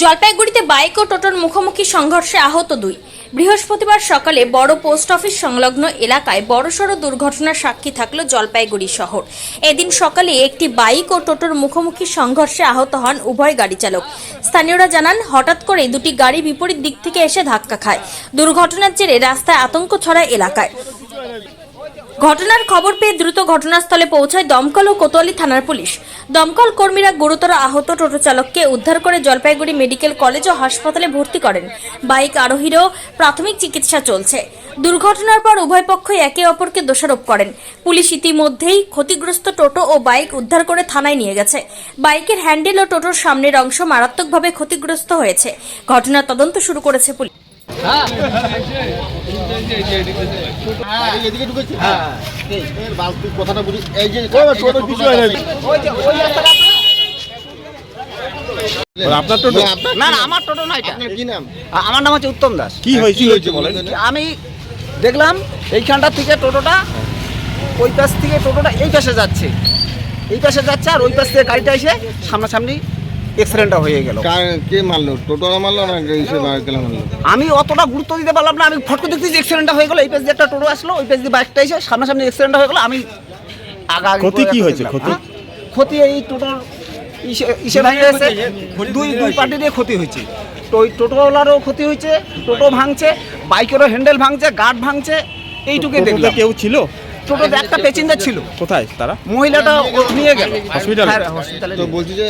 জলপাইগুড়িতে বাইক ও টোটোর মুখোমুখি সংঘর্ষে আহত দুই। বৃহস্পতিবার সকালে বড় পোস্ট অফিস সংলগ্ন এলাকায় বড়সড় দুর্ঘটনার সাক্ষী থাকল জলপাইগুড়ি শহর। এদিন সকালে একটি বাইক ও টোটোর মুখোমুখি সংঘর্ষে আহত হন উভয় গাড়ি চালক। স্থানীয়রা জানান, হঠাৎ করে দুটি গাড়ি বিপরীত দিক থেকে এসে ধাক্কা খায়। দুর্ঘটনার জেরে রাস্তায় আতঙ্ক ছড়ায় এলাকায়। ঘটনার খবর পেয়ে দ্রুত ঘটনাস্থলে পৌঁছায় দমকল ও কোতোয়ালি থানার পুলিশ। দমকল কর্মীরা গুরুতর আহত টোটো চালককে উদ্ধার করে জলপাইগুড়ি মেডিকেল কলেজ ও হাসপাতালে ভর্তি করেন। বাইক আরোহীরও প্রাথমিক চিকিৎসা চলছে। দুর্ঘটনার পর উভয় পক্ষই একে অপরকে দোষারোপ করেন। পুলিশ ইতিমধ্যেই ক্ষতিগ্রস্ত টোটো ও বাইক উদ্ধার করে থানায় নিয়ে গেছে। বাইকের হ্যান্ডেল ও টোটোর সামনের অংশ মারাত্মকভাবে ক্ষতিগ্রস্ত হয়েছে। ঘটনার তদন্ত শুরু করেছে পুলিশ। এদিকে ঢুকেছি বালতি কথাটা বুঝি এই যে কিছু হয় আপনার টোটো না না আমার টোটো এটা। কি নাম আমার নাম হচ্ছে উত্তম দাস। কি হয়েছে? হয়েছে বলেন? আমি দেখলাম এইখানটা থেকে টোটোটা ওই পাশ থেকে টোটোটা এই পাশে যাচ্ছে। এই পাশে যাচ্ছে আর ওই পাশ থেকে গাড়িটা এসে সামনাসামনি অ্যাক্সিডেন্টটা হয়ে গেল। কে মারলো? টোটোরা মারলো না মারলো? আমি অতটা গুরুত্ব দিতে পারলাম না আমি ফটকে যে অ্যাক্সিডেন্টটা হয়ে গেল এই পাশ দিয়ে একটা টোটো আসলো ওই পাশ দিয়ে বাইকটা এসে সামনাসামনি অ্যাক্সিডেন্টটা হয়ে গেল আমি আগা ক্ষতি কি হয়েছে, ক্ষতি? হ্যাঁ? ক্ষতি এই টোটোর ইসে ইসে ভেঙে গেছে দুই দুই পার্টি দিয়ে ক্ষতি হয়েছে। তো ওই টোটোওয়ালারও ক্ষতি হয়েছে টোটো ভাঙছে বাইকেরও হ্যান্ডেল ভাঙছে গার্ড ভাঙছে এইটুকুই টোটোতে দেখলাম। কেউ ছিল? টোটোতে একটা প্যাসেঞ্জার ছিল। কোথায়? তারা? মহিলাটা নিয়ে গেল। হসপিটালে? হ্যাঁ, হসপিটালে তো বলছি যে